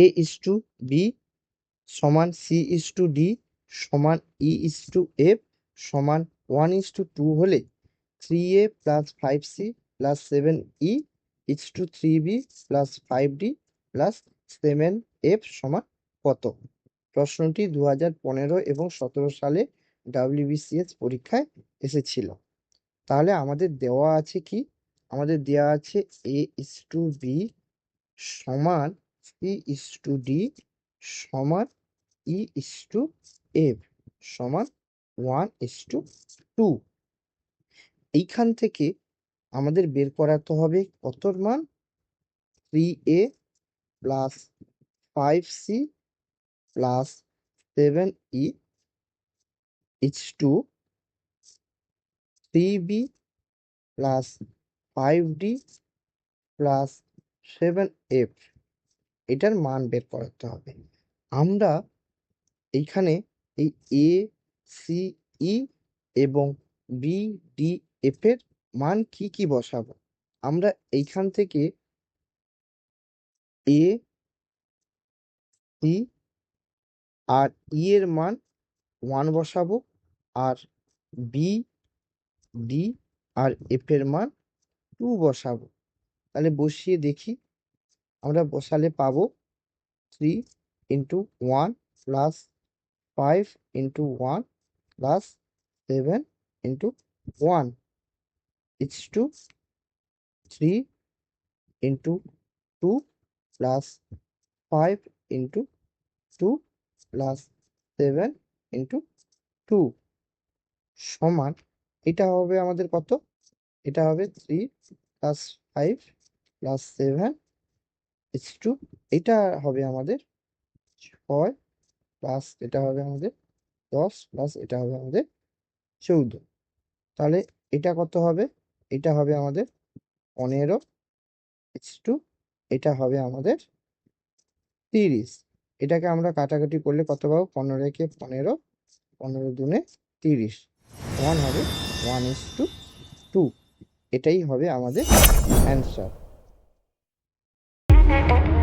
A is to B সমান C is to D সমান E is to F সমান one is to two হলে three A plus five C plus seven E is to three B plus five D plus seven F সমান কত? প্রশ্নটি দু হাজার পনেরো এবং সতেরো সালে ডাব্লিউবিসিএস পরীক্ষায় এসেছিল। তাহলে আমাদের দেওয়া আছে কি? আমাদের দেওয়া আছে এ ইস টু বি সমান সি ইস টু ডি সমান ই ইস টু এফ সমান ওয়ান ইস টু টু এইখান থেকে আমাদের বের করাতে হবে কতর মান? Three A plus five C plus seven E is to three B plus five D plus seven F এটার মান বের করতে হবে। আমরা এইখানে এই এ সি ই এবং বি ডি এফ এর মান কি কি বসাবো? আমরা এইখান থেকে এ সি আর ই এর মান ওয়ান বসাবো আর বি ডি আর এফ এর মান টু বসাবো। তাহলে বসিয়ে দেখি আমরা বসালে পাবো three into one plus five into one plus seven into one it's two three into two plus five into two plus seven into two সমান, এটা হবে আমাদের কত? এটা হবে three plus five plus seven is to এটা হবে আমাদের ছয় প্লাস এটা হবে আমাদের দশ প্লাস এটা হবে আমাদের চৌদ্দ। তাহলে এটা কত হবে? এটা হবে আমাদের পনেরো। ইস টু এটা হবে আমাদের তিরিশ। এটাকে আমরা কাটাকাটি করলে কত পাবো? পনেরো একে পনেরো পনেরো দুনে তিরিশ। ওয়ান হবে ওয়ান ইস টু টু এটাই হবে আমাদের অ্যান্সার Thank you.